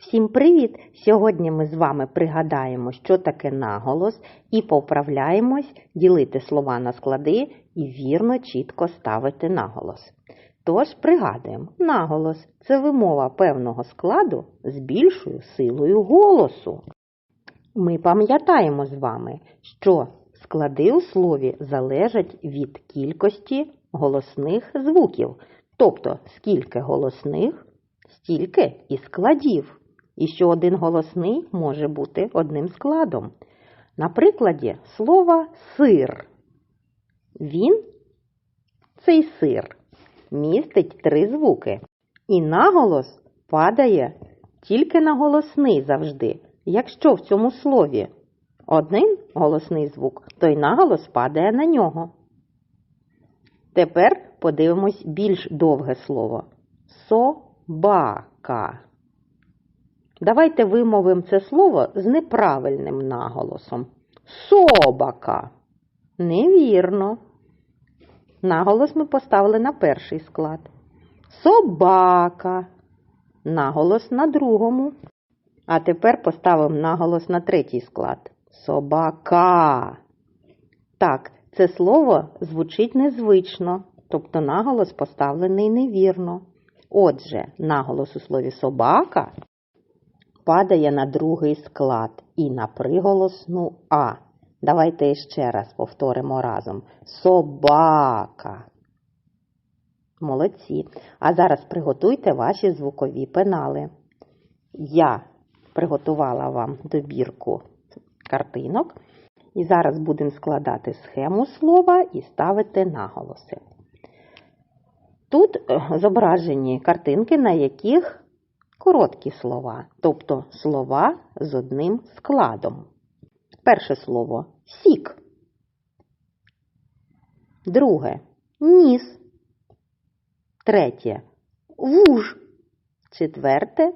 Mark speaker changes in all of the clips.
Speaker 1: Всім привіт! Сьогодні ми з вами пригадаємо, що таке наголос, і поправляємось ділити слова на склади і вірно, чітко ставити наголос. Тож пригадуємо, наголос це вимова певного складу з більшою силою голосу. Ми пам'ятаємо з вами, що склади у слові залежать від кількості голосних звуків, тобто скільки голосних, стільки і складів, і що один голосний може бути одним складом. На прикладі слова сир. Він, цей сир, містить три звуки, і наголос падає тільки на голосний завжди. Якщо в цьому слові один голосний звук, то й наголос падає на нього. Тепер подивимось більш довге слово собака. Давайте вимовимо це слово з неправильним наголосом. Собака. Невірно. Наголос ми поставили на перший склад. Собака. Наголос на другому. А тепер поставимо наголос на третій склад. Собака. Так, це слово звучить незвично, тобто наголос поставлений невірно. Отже, наголос у слові собака падає на другий склад і на приголосну А. Давайте ще раз повторимо разом. Собака. Молодці. А зараз приготуйте ваші звукові пенали. Я приготувала вам добірку картинок. І зараз будемо складати схему слова і ставити наголоси. Тут зображені картинки, на яких короткі слова, тобто слова з одним складом. Перше слово сік. Друге ніс. Третє вуж. Четверте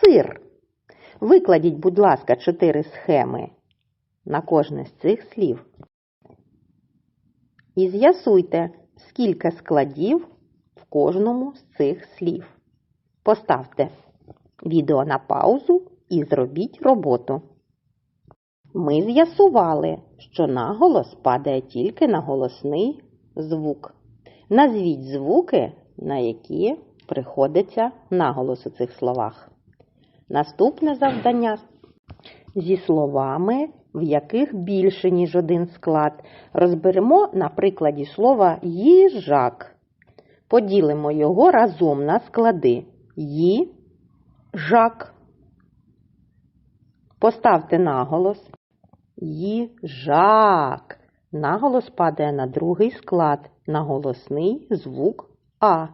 Speaker 1: сир. Викладіть, будь ласка, чотири схеми на кожне з цих слів. І з'ясуйте, скільки складів в кожному з цих слів. Поставте відео на паузу і зробіть роботу. Ми з'ясували, що наголос падає тільки на голосний звук. Назвіть звуки, на які приходиться наголос у цих словах. Наступне завдання зі словами, в яких більше, ніж один склад, розберемо на прикладі слова їжак. Поділимо його разом на склади їжак. Поставте наголос. Їжак. Наголос падає на другий склад, на голосний звук А.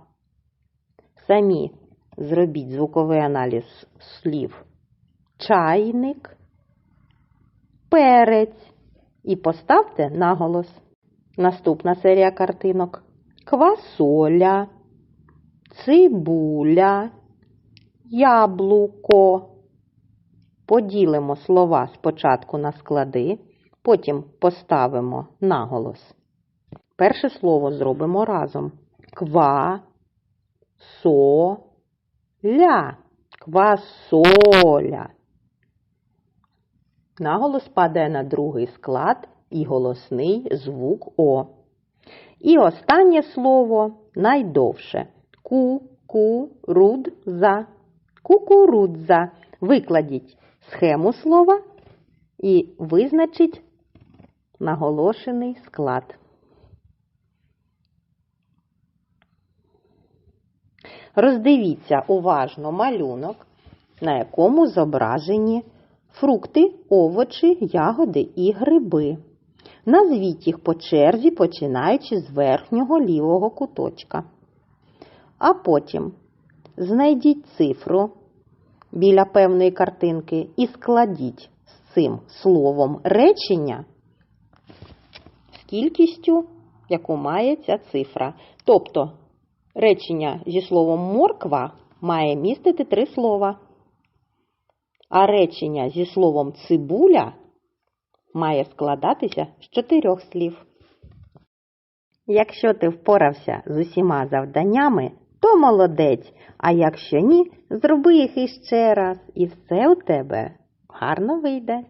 Speaker 1: Самі зробіть звуковий аналіз слів чайник, перець і поставте наголос. Наступна серія картинок квасоля, цибуля, яблуко. Поділимо слова спочатку на склади, потім поставимо наголос. Перше слово зробимо разом. Ква, со, ля. Квасоля. Наголос падає на другий склад і голосний звук О. І останнє слово найдовше. Ку-ку-руд-за. Кукурудза. Викладіть схему слова і визначіть наголошений склад. Роздивіться уважно малюнок, на якому зображені фрукти, овочі, ягоди і гриби. Назвіть їх по черзі, починаючи з верхнього лівого куточка. А потім знайдіть цифру біля певної картинки і складіть з цим словом речення з кількістю, яку має ця цифра. Тобто речення зі словом морква має містити три слова, а речення зі словом цибуля має складатися з чотирьох слів. Якщо ти впорався з усіма завданнями, то молодець, а якщо ні, зроби їх іще раз, і все у тебе гарно вийде.